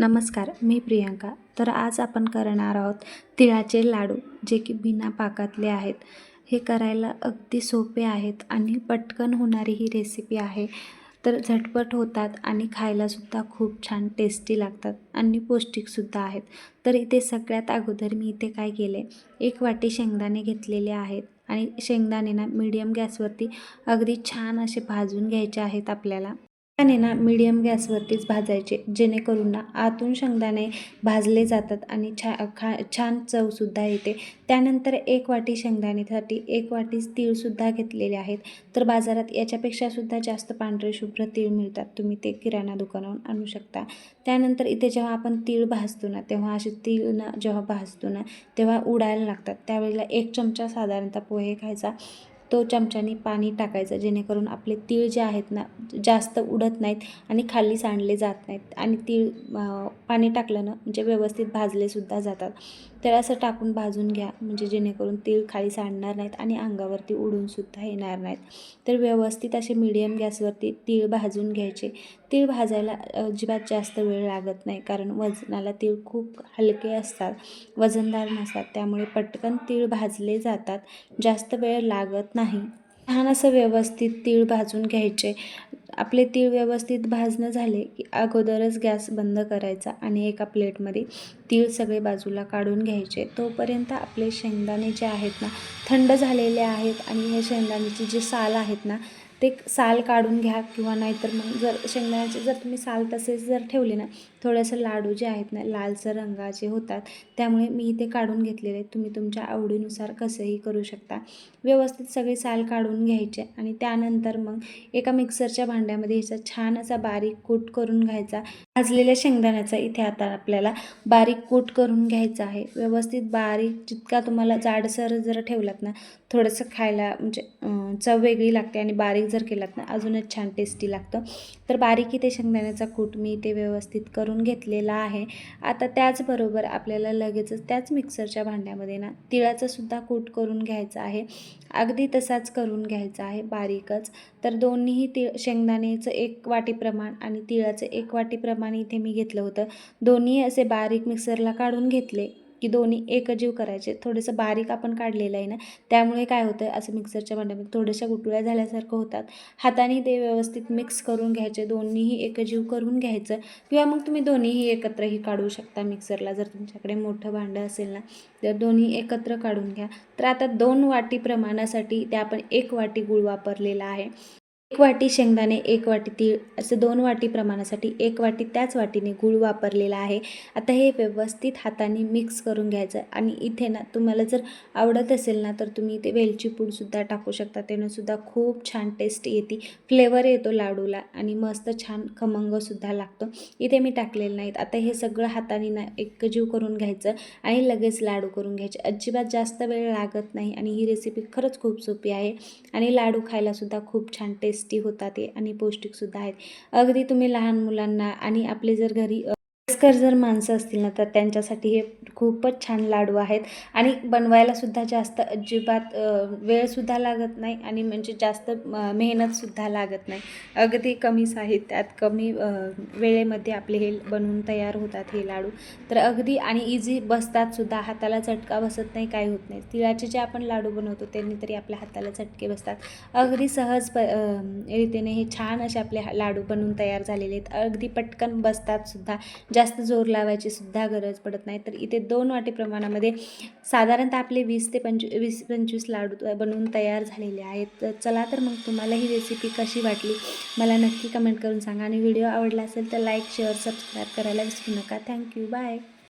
नमस्कार मी प्रियांका. तर आज आपण करणार आहोत तिळाचे लाडू जे की बिना पाकातले आहेत. हे करायला अगदी सोपे आहेत आणि पटकन होणारी ही रेसिपी आहे. तर झटपट होतात आणि खायलासुद्धा खूप छान टेस्टी लागतात आणि पौष्टिकसुद्धा आहेत. तर इथे सगळ्यात अगोदर मी इथे काय केले एक वाटी शेंगदाणे घेतलेले आहेत आणि शेंगदाणे ना मीडियम गॅसवरती अगदी छान असे भाजून घ्यायचे आहेत आपल्याला. शेंगदाणे ना मीडियम गॅसवरतीच भाजायचे जेणेकरून ना आतून शेंगदाणे भाजले जातात आणि छा खा छान चवसुद्धा येते. त्यानंतर एक वाटी शेंगदाणेसाठी एक वाटी तीळसुद्धा घेतलेले आहेत. तर बाजारात याच्यापेक्षासुद्धा जास्त पांढरे शुभ्र तीळ मिळतात. तुम्ही ते किराणा दुकानावरून आणू शकता. त्यानंतर इथे जेव्हा आपण तीळ भाजतो ना तेव्हा असे तीळ ना जेव्हा भाजतो ना तेव्हा उडायला लागतात. त्यावेळेला एक चमचा साधारणतः पोहे खायचा. तो चमच्याने पाणी टाकायचं जेणेकरून आपले तीळ जे आहेत ना जास्त उडत नाहीत आणि खाली सांडले जात नाहीत. आणि तीळ पाणी टाकल्यानं म्हणजे व्यवस्थित भाजलेसुद्धा जातात. तर असं टाकून भाजून घ्या. म्हणजे जेणेकरून तेल खाली सांडणार नाहीत आणि अंगावरती उडूनसुद्धा येणार नाहीत. तर व्यवस्थित असे मिडियम गॅसवरती तीळ भाजून घ्यायचे. तीळ भाजायला अजिबात जास्त वेळ लागत नाही. कारण वजनाला तीळ खूप हलके असतात. वजनदार नसतात. त्यामुळे पटकन तीळ भाजले जातात. जास्त वेळ लागत नाही. छान असं व्यवस्थित तीळ भाजून घ्यायचे. आपले तीळ व्यवस्थित भाजणं झाले की अगोदरच गॅस बंद करायचा आणि एका प्लेटमध्ये तीळ सगळे बाजूला काढून घ्यायचे. तोपर्यंत आपले शेंगदाणे जे आहेत ना थंड झालेले आहेत आणि हे शेंगदाण्याचे जे साल आहेत ना ते साल काढून घ्या किंवा नाहीतर मग जर शेंगदाण्याचे जर तुम्ही साल तसेच जर ठेवले ना थोडंसं लाडू जे आहेत ना लालसर रंगाचे होतात. त्यामुळे मी इथे काढून घेतलेले. तुम्ही तुमच्या आवडीनुसार कसंही करू शकता. व्यवस्थित सगळे साल काढून घ्यायचे आणि त्यानंतर मग एका मिक्सरच्या भांड्यामध्ये ह्याचा छान असा बारीक कूट करून घ्यायचा. भाजलेल्या शेंगदाण्याचा इथे आता आपल्याला बारीक कूट करून घ्यायचा आहे. व्यवस्थित बारीक जितका तुम्हाला जाडसर जर ठेवलात ना थोडंसं खायला म्हणजे चव वेगळी लागते आणि बारीक जर केलात ना अजूनच छान टेस्टी लागतं. तर बारीक इथे शेंगदाण्याचा कूट मी इथे व्यवस्थित करून घेतलेला आहे. आता त्याचबरोबर आपल्याला लगेचच त्याच मिक्सरच्या भांड्यामध्ये ना तिळाचंसुद्धा कूट करून घ्यायचं आहे. अगदी तसाच करून घ्यायचा आहे बारीकच. तर दोन्हीही तिळ शेंगदाण्याचं एक वाटी प्रमाण आणि तिळाचं एक वाटी प्रमाण इथे मी घेतलं होतं. दोन्ही असे बारीक मिक्सरला काढून घेतले. की दोन्ही एकजीव करायचे. थोडंसं बारीक आपण काढलेलं आहे ना त्यामुळे काय होतं आहे असं मिक्सरच्या भांड्यामध्ये थोड्याशा गुटुळ्या झाल्यासारखं होतात. हाताने ते व्यवस्थित मिक्स करून घ्यायचे दोन्हीही एकजीव करून घ्यायचं. किंवा मग तुम्ही दोन्हीही एकत्रही काढू शकता मिक्सरला. जर तुमच्याकडे मोठं भांडं असेल ना तर दोन्ही एकत्र काढून घ्या. तर आता दोन वाटी प्रमाणासाठी ते आपण एक वाटी गूळ वापरलेला आहे. एक वाटी शेंगदाणे एक वाटी तीळ असं दोन वाटी प्रमाणासाठी एक वाटी त्याच वाटीने गूळ वापरलेला आहे. आता हे व्यवस्थित हाताने मिक्स करून घ्यायचं आणि इथे ना तुम्हाला जर आवडत असेल ना तर तुम्ही इथे वेलची पूडसुद्धा टाकू शकता. त्यानंसुद्धा खूप छान टेस्ट येते. फ्लेवर येतो लाडूला आणि मस्त छान खमंगसुद्धा लागतो. इथे मी टाकलेलं नाहीत. आता हे सगळं हाताने ना एकजीव करून घ्यायचं आणि लगेच लाडू करून घ्यायचे. अजिबात जास्त वेळ लागत नाही आणि ही रेसिपी खरंच खूप सोपी आहे आणि लाडू खायलासुद्धा खूप छान टेस्ट टेस्टी होतात ते आणि पौष्टिकसुद्धा आहेत. अगदी तुम्ही लहान मुलांना आणि आपले जर घरी वयस्कर जर माणसं असतील ना तर त्यांच्यासाठी हे खूपच छान लाडू आहेत. आणि बनवायलासुद्धा जास्त अजिबात वेळसुद्धा लागत नाही आणि म्हणजे जास्त मेहनतसुद्धा लागत नाही. अगदी कमी साहित्यात कमी वेळेमध्ये आपले हे बनवून तयार होतात हे लाडू. तर अगदी आणि इझी बसतातसुद्धा हाताला चटका बसत नाही काही होत नाही. तिळाचे जे आपण लाडू बनवतो त्यांनी तरी आपल्या हाताला चटके बसतात. अगदी सहज प रीतीने हे छान असे आपले लाडू बनवून तयार झालेले आहेत. अगदी पटकन बसतातसुद्धा जास्त जास्त जोर लावायची सुद्धा गरज पडत नाही. तर इथे दोन वाटी प्रमाणामध्ये साधारणतः आपले वीस ते पंचवी वीस पंचवीस लाडू बनवून तयार झालेले आहेत. तर चला तर मग तुम्हाला ही रेसिपी कशी वाटली मला नक्की कमेंट करून सांगा. आणि व्हिडिओ आवडला असेल तर लाईक शेअर सबस्क्राईब करायला विसरू नका. Thank you bye